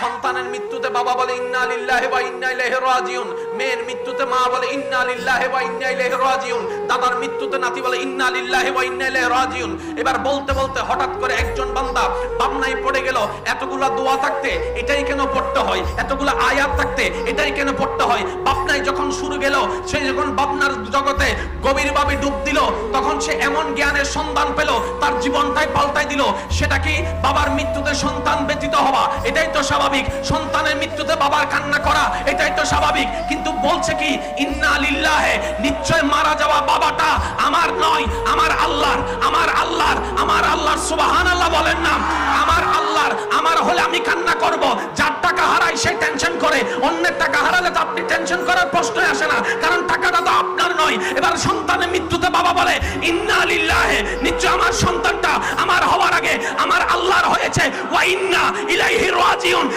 সন্তানের মৃত্যুতে বাবা বলে, ইন্না লিল্লাহি ওয়া ইন্না ইলাইহি রাজিউন। মেয়ের মৃত্যুতে মা বলে, ইন্না লিল্লাহি বা ইন্না ইলাইহি রাজিউন। দাদার মৃত্যুতে নাতি বলে, ইন্না লিল্লাহি ওয়া ইন্না ইলাইহি রাজিউন। এবার বলতে বলতে হঠাৎ করে বামনায় পড়ে গেল, এতগুলা দোয়া থাকতে এটাই কেন পড়তে হয়? এতগুলা আয়াত থাকতে এটাই কেন পড়তে হয়? বাপনায় যখন শুরু গেল, সে যখন বাপনার জগতে গভীরভাবে ডুব দিল, তখন সে এমন জ্ঞানের সন্ধান পেল, তার জীবনটাই পাল্টাই দিল। সেটা কি বাবার মৃত্যুতে সন্তান ব্যতীত হওয়া? এটাই তো স্বাভাবিক। সন্তানের মৃত্যুতে বাবার কান্না করা, এটাই তো স্বাভাবিক। কিন্তু বলছে কি, ইন্না লিল্লাহে, নিশ্চয় মারা যাওয়া বাবাটা আমার করার আসে না। কারণ টাকাটা তো আপনার নয়। এবার সন্তানের মৃত্যুতে বাবা বলে, ইন্না লিল্লাহে। নিশ্চয় আমার সন্তানটা আমার হওয়ার আগে আমার আল্লাহর হয়েছে। ওয়া ইন্না ইলাইহি রাজিউন।